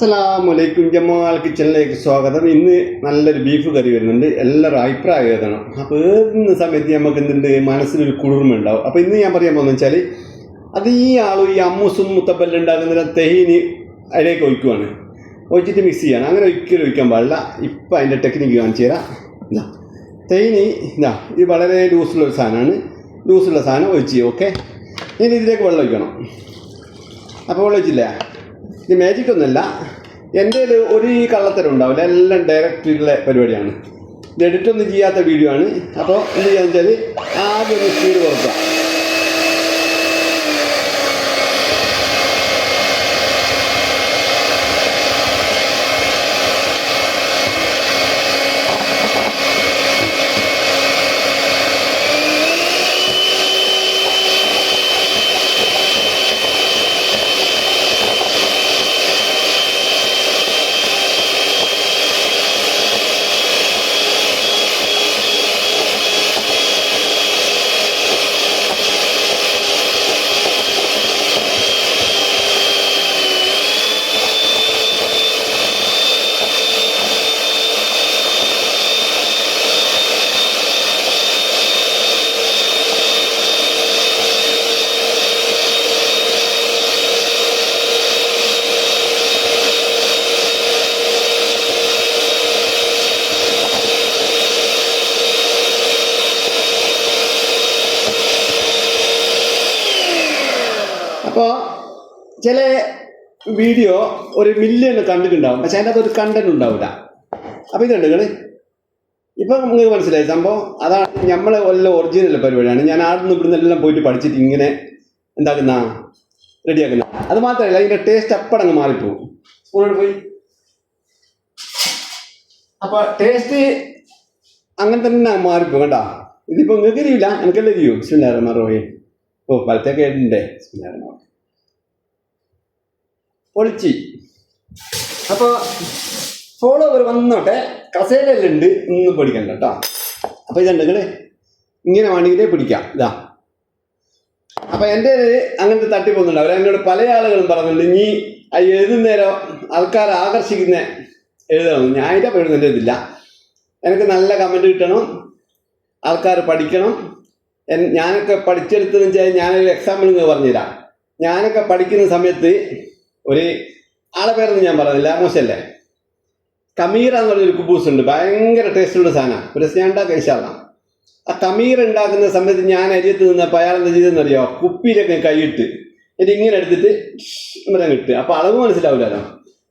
അസ്സലാമലൈക്കും ജമാൽ കിച്ചണിലേക്ക് സ്വാഗതം. ഇന്ന് നല്ലൊരു ബീഫ് കറി വരുന്നുണ്ട്. എല്ലാവരും അഭിപ്രായം എഴുതണം. അപ്പോൾ ഏതുന്ന സമയത്ത് നമുക്ക് എന്തുണ്ട്? മനസ്സിനൊരു കുളിർമ ഉണ്ടാവും. അപ്പോൾ ഇന്ന് ഞാൻ പറയാൻ പോകുന്നത് വെച്ചാൽ അത് ഈ ആളും ഈ അമ്മൂസും മുത്തപ്പല്ല ഉണ്ടാകുന്ന തെഹീന് അതിലേക്ക് ഒഴിക്കുവാണ്. ഒഴിച്ചിട്ട് മിക്സ് ചെയ്യണം. അങ്ങനെ ഒരിക്കലും ഒഴിക്കാൻ പാടില്ല. ഇപ്പം അതിന്റെ ടെക്നിക്ക് കാണിച്ചു തരാം. ഇതാ. തേയിനി ഇതാ ഇത് വളരെ ലൂസുള്ള ഒരു സാധനമാണ്. ലൂസുള്ള സാധനം ഒഴിച്ച് ഓക്കെ ഇനി ഇതിലേക്ക് വെള്ളം ഒഴിക്കണം. അപ്പോൾ വെള്ളം ഒഴിച്ചില്ലേ? ഇത് മാജിക് ഒന്നുമല്ല. എന്റെ ഒരു ഈ കള്ളത്തരം ഉണ്ടാവില്ല എല്ലാം ഡയറക്റ്റുള്ള പരിപാടിയാണ്. ഇത് എഡിറ്റ് ഒന്നും ചെയ്യാത്ത വീഡിയോ ആണ്. അപ്പോൾ എന്ത് ചെയ്യാന്ന് വെച്ചാൽ ആദ്യം ഒന്ന് സ്പീഡ് കുറക്കുക അപ്പോൾ ചില വീഡിയോ ഒരു മില്യൺ കണ്ടിട്ടുണ്ടാവും. പക്ഷെ അതിന്റെ ഒരു കണ്ടന്റ് ഉണ്ടാവില്ല അപ്പോൾ ഇതുണ്ട് നിങ്ങൾ ഇപ്പം നിങ്ങൾക്ക് മനസ്സിലായി സംഭവം? അതാണ് നമ്മളെ എല്ലാം ഒറിജിനൽ പരിപാടിയാണ്. ഞാൻ ആടെ നിന്ന് ഇവിടുന്ന് എല്ലാം പോയിട്ട് പഠിച്ചിട്ട് ഇങ്ങനെ എന്താക്കുന്ന റെഡിയാക്കുന്ന അത് മാത്രമല്ല അതിന്റെ ടേസ്റ്റ് അപ്പടങ്ങ് മാറിപ്പോകും സ്കൂളിൽ പോയി. അപ്പോൾ ടേസ്റ്റ് അങ്ങനെ തന്നെ മാറിപ്പോകും കേട്ടോ ഇതിപ്പോൾ നിങ്ങൾക്ക് അറിയില്ല എനിക്കെല്ലാം അറിയൂ. ബിസ്മില്ലാഹിർ റഹ്മാനിർ ഓ വലത്തേക്ക് കേട്ടിട്ടുണ്ടേ. ബിസ്മില്ലാഹിർ അപ്പൊ അപ്പോൾ ഫോളോവർ വന്നോട്ടെ കസേരയിലുണ്ട് ഒന്നും പിടിക്കണ്ട കേട്ടോ അപ്പോൾ ഇതുണ്ടെങ്കിൽ ഇങ്ങനെ വേണമെങ്കിലേ പിടിക്കാം. ഇതാ. അപ്പോൾ എന്റെ അങ്ങനത്തെ തട്ടിപ്പൊന്നുണ്ട് അവർ എന്നോട് പല ആളുകളും പറഞ്ഞിട്ടുണ്ട് നീ ആ എഴുതുന്നേരം ആൾക്കാരെ ആകർഷിക്കുന്ന എഴുതണം. ഞാൻ അതിന്റെ എഴുതുന്നതിന്റെ ഇതില്ല എനിക്ക് നല്ല കമന്റ് കിട്ടണം. ആൾക്കാർ പഠിക്കണം. ഞാനൊക്കെ പഠിച്ചെടുത്തതെന്ന് വെച്ചാൽ ഞാനൊരു എക്സാമ്പിൾ പറഞ്ഞുതരാം. ഞാനൊക്കെ പഠിക്കുന്ന സമയത്ത് ഒരു ആളെ പേരൊന്നും ഞാൻ പറഞ്ഞില്ല. മോശമല്ലേ കമീർ എന്ന് പറഞ്ഞൊരു കുബൂസ് ഉണ്ട്. ഭയങ്കര ടേസ്റ്റുള്ള സാധനമാണ് ഒരു സ്നാണ്ട കഴിച്ചാളാം. ആ കമീർ ഉണ്ടാക്കുന്ന സമയത്ത് ഞാൻ അരിയത്ത് നിന്നപ്പോൾ അയാൾ എന്താ ചെയ്തെന്നറിയോ കുപ്പിയിലൊക്കെ കൈയിട്ട് എന്നിട്ട് ഇങ്ങനെ എടുത്തിട്ട് ഇങ്ങനെ കിട്ടുക അപ്പോൾ അളവ് മനസ്സിലാവില്ലല്ലോ.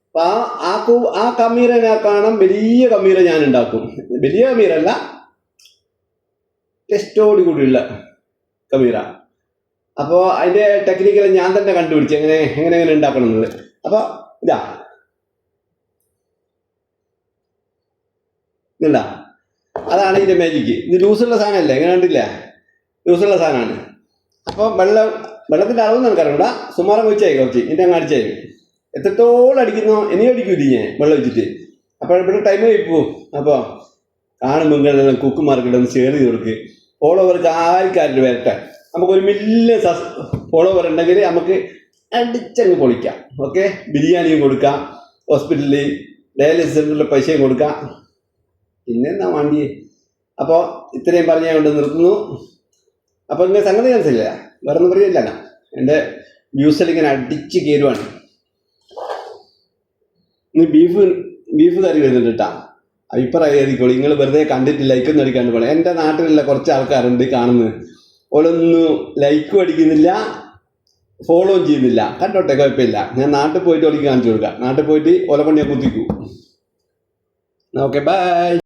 അപ്പോൾ ആ ആ കു ആ കമീറിനെ കാണാൻ വലിയ കമീറ ഞാൻ ഉണ്ടാക്കും. വലിയ കമീറല്ല ടെസ്റ്റോട് കൂടിയുള്ള കമീറ. അപ്പോൾ അതിന്റെ ടെക്നിക്കൽ ഞാൻ തന്നെ കണ്ടുപിടിച്ചു എങ്ങനെ എങ്ങനെ എങ്ങനെ ഉണ്ടാക്കണം എന്നുള്ളത്. അപ്പോൾ ഇതാ. ഇല്ല അതാണ് ഇതിന്റെ മാജിക്ക് ഇത് ലൂസുള്ള സാധനമല്ലേ? എങ്ങനെ കണ്ടില്ല ലൂസുള്ള സാധനമാണ്. അപ്പോൾ വെള്ളം വെള്ളത്തിന്റെ അളവ് നിനക്കറിയണ്ട സുമാരം വെച്ചായി കുറച്ച്. എന്റെ അങ്ങ് അടിച്ചായി. എത്രത്തോളം അടിക്കുന്നോ ഇനി അടിക്കൂ ഇത് ഞാൻ വെള്ളം വെച്ചിട്ട് അപ്പോൾ ഇവിടെ ടൈം കഴിപ്പോ അപ്പോൾ കാണുമ്പോൾ ഒന്ന് ഷെയർ ചെയ്ത് കൊടുക്ക്. ഫോളോവർക്ക് ആൾക്കാരുടെ വരട്ടെ നമുക്കൊരു മില്യൺ സസ് ഫോളോവർ ഉണ്ടെങ്കിൽ നമുക്ക് അടിച്ചങ്ങ് പൊളിക്കാം ഓക്കെ ബിരിയാണിയും കൊടുക്കാം ഹോസ്പിറ്റലിൽ ഡയാലിസിസ് സെന്ററിൽ പൈസയും കൊടുക്കാം. പിന്നെന്താ വണ്ടി അപ്പോൾ ഇത്രയും പറഞ്ഞ് കൊണ്ട് നിർത്തുന്നു. അപ്പോൾ ഇങ്ങനെ സംഗതി മനസ്സില്ല വേറെ ഒന്നും പറയില്ല എന്റെ വ്യൂസിൽ ഇങ്ങനെ അടിച്ച് കയറുവാണ്. നീ ബീഫ് ബീഫ് കറി വരുന്നുണ്ട് കേട്ടാ. അഭിപ്രായം നിങ്ങൾ വെറുതെ കണ്ടിട്ടില്ല ലൈക്കൊന്നും അടിക്കാണ്ട് പോകണം എന്റെ നാട്ടിലുള്ള കുറച്ച് ആൾക്കാരുണ്ട് കാണുന്നത്. ഓളൊന്നും ലൈക്കും അടിക്കുന്നില്ല ഫോളോ ചെയ്യുന്നില്ല. കണ്ടോട്ടെ കുഴപ്പമില്ല. ഞാൻ നാട്ടിൽ പോയിട്ട് ഒളിക്ക് കാണിച്ചു കൊടുക്കാം. നാട്ടിൽ പോയിട്ട് ഓല കൊണ്ട് ഞാൻ കുത്തിക്കൂ. Okay bye